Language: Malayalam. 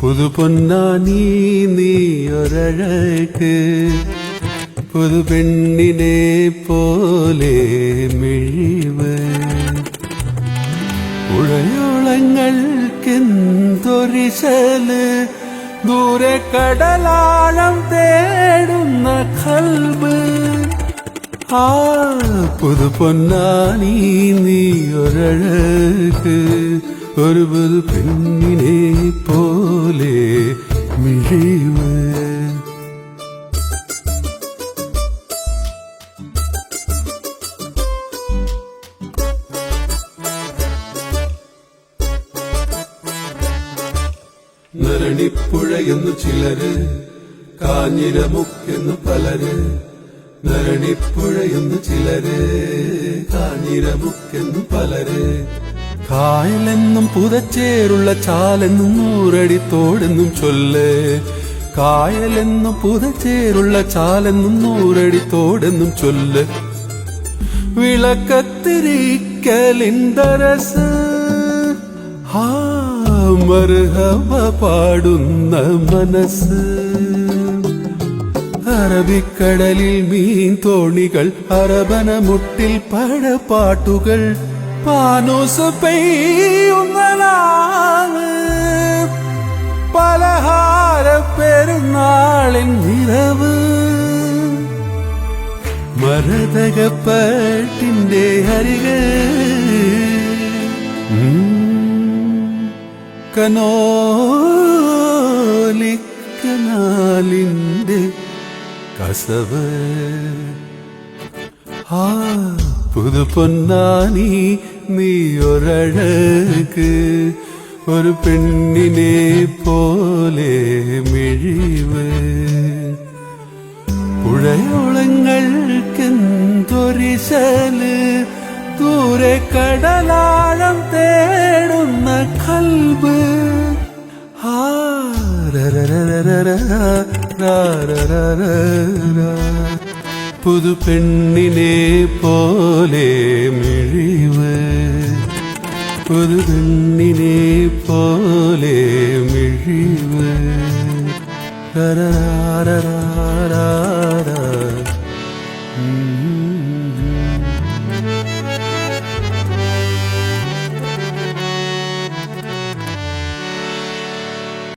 പുതു പൊന്നാനീ നീ ഒരഴക്ക് പുതു പെണ്ണിനെ പോലെ മിഴിവ്. ഉഴയോളങ്ങൾക്കെന്തൊരിശൽ ദൂരെ കടലാളം തേടുന്ന കൽബ്. ആ പുതു പൊന്നാനി നീ ഒരഴക്. ഒരു പുതു പെണ്ണിനെ പോലെ മിഴിവ്. നരണിപ്പുഴയെന്നു ചിലര് കാഞ്ഞിരമുക്കെന്നു പലര്. നരണിപ്പുഴയെന്നു ചിലര് കാഞ്ഞിരമുക്കെന്നു പലര്. കായലെന്നും പുതച്ചേറുള്ള ചാലെന്നും നൂറടിത്തോടെന്നും ചൊല്ല്. കായലെന്നും പുതച്ചേറുള്ള ചാലെന്നും നൂറടിത്തോടെന്നും ചൊല്ല്. വിളക്കത്തിരിക്കലിന്തരസ് ഹാ മർഹവ പാടുന്ന മനസ്സ്. അറബിക്കടലിൽ മീൻ തോണികൾ അറബന മുട്ടിൽ പടപ്പാട്ടുകൾ പാനൂസ് പെയ്യുന്ന നാൾ പലഹാര പെരുന്നാളിൻ നിറവ്. മരതകപ്പാട്ടിന്റെ അരികെ. കനോലിക്കനാലിന്റെ കസവ് ആ പുതു പൊന്നാനി നീ ഒരഴക് ഒരു പെണ്ണിനെ പോലെ മിഴിവ് പുഴയോളങ്ങൾക്കെന്തൊരിശൽ ദൂരെ കടലാഴം തേടുന്ന കൽബ് ആ രരരരരര, രാരരരര. പുതു പെണ്ണിനെ പോലെ മിഴിവ് പുതു പെണ്ണിനെ പോലെ മിഴിവ് രരരരരര. ഉം